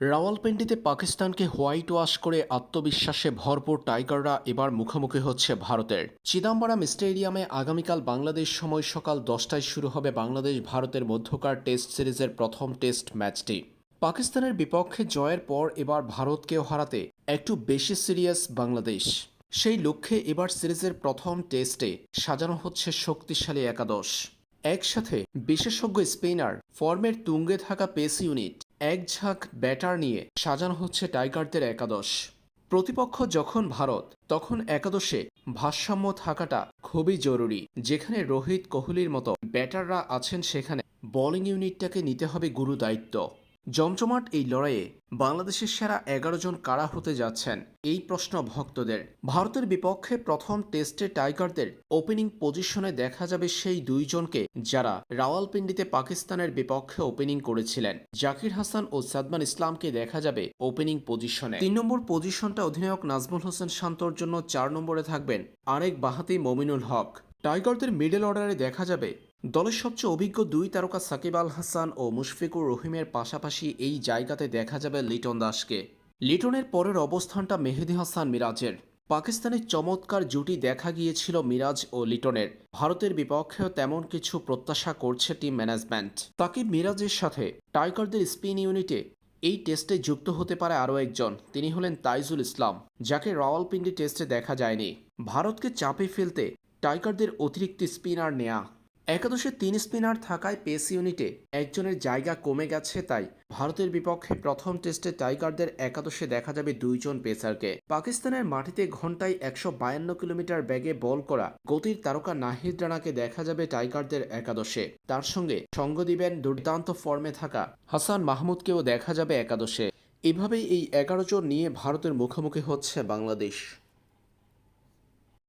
রাওয়ালপিন্ডিতে পাকিস্তানকে white wash করে আত্মবিশ্বাসে ভরপুর টাইগাররা এবার মুখোমুখি হচ্ছে ভারতের। চিদাম্বরম স্টেডিয়ামে আগামীকাল বাংলাদেশ সময় সকাল দশটায় শুরু হবে বাংলাদেশ ভারতের মধ্যকার টেস্ট সিরিজের প্রথম টেস্ট ম্যাচটি। পাকিস্তানের বিপক্ষে জয়ের পর এবার ভারতকেও হারাতে একটু বেশি সিরিয়াস বাংলাদেশ। সেই লক্ষ্যে এবার সিরিজের প্রথম টেস্টে সাজানো হচ্ছে শক্তিশালী একাদশ। একসাথে বিশেষজ্ঞ স্পিনার, ফর্মের তুঙ্গে থাকা পেস ইউনিট এক ঝাঁক ব্যাটার নিয়ে সাজানো হচ্ছে টাইগারদের একাদশ। প্রতিপক্ষ যখন ভারত, তখন একাদশে ভারসাম্য থাকাটা খুবই জরুরি। যেখানে রোহিত কোহলির মতো ব্যাটাররা আছেন, সেখানে বোলিং ইউনিটটাকে নিতে হবে গুরু দায়িত্ব জমজমাট এই লড়াইয়ে বাংলাদেশের সেরা এগারো জন কারা হতে যাচ্ছেন? এই প্রশ্ন ভক্তদের। ভারতের বিপক্ষে প্রথম টেস্টে টাইগারদের ওপেনিং পজিশনে দেখা যাবে সেই দুইজনকে যারা রাওয়ালপিন্ডিতে পাকিস্তানের বিপক্ষে ওপেনিং করেছিলেন। জাকির হাসান ও সাদমান ইসলামকে দেখা যাবে ওপেনিং পজিশনে তিন নম্বর পজিশনটা অধিনায়ক নাজমুল হোসেন শান্তর জন্য চার নম্বরে থাকবেন আরেক বাহাতি মমিনুল হক। টাইগারদের মিডল অর্ডারে দেখা যাবে দলের সবচেয়ে অভিজ্ঞ দুই তারকা সাকিব আল হাসান ও মুশফিকুর রহিমের পাশাপাশি এই জায়গাতে দেখা যাবে লিটন দাসকে। লিটনের পরের অবস্থানটা মেহেদি হাসান মিরাজের। পাকিস্তানের চমৎকার জুটি দেখা গিয়েছিল মিরাজ ও লিটনের। ভারতের বিপক্ষেও তেমন কিছু প্রত্যাশা করছে টিম ম্যানেজমেন্ট। তাকে মিরাজের সাথে টাইগারদের স্পিন ইউনিটে এই টেস্টে যুক্ত হতে পারে আরও একজন। তিনি হলেন তাইজুল ইসলাম, যাকে রাওয়ালপিন্ডি টেস্টে দেখা যায়নি। ভারতকে চাপে ফেলতে টাইগারদের অতিরিক্ত স্পিনার নেয়া একাদশে তিন স্পিনার থাকায় পেস ইউনিটে একজনের জায়গা কমে গেছে তাই ভারতের বিপক্ষে প্রথম টেস্টে টাইগারদের একাদশে দেখা যাবে দুইজন পেসারকে। পাকিস্তানের মাটিতে ঘন্টায় একশো বায়ান্ন কিলোমিটার ব্যাগে বল করা গতির তারকা নাহিদ রানাকে দেখা যাবে টাইগারদের একাদশে। তার সঙ্গে সঙ্গ দিবেন দুর্দান্ত ফর্মে থাকা হাসান মাহমুদকেও দেখা যাবে একাদশে। এভাবেই এই এগারো জন নিয়ে ভারতের মুখোমুখি হচ্ছে বাংলাদেশ।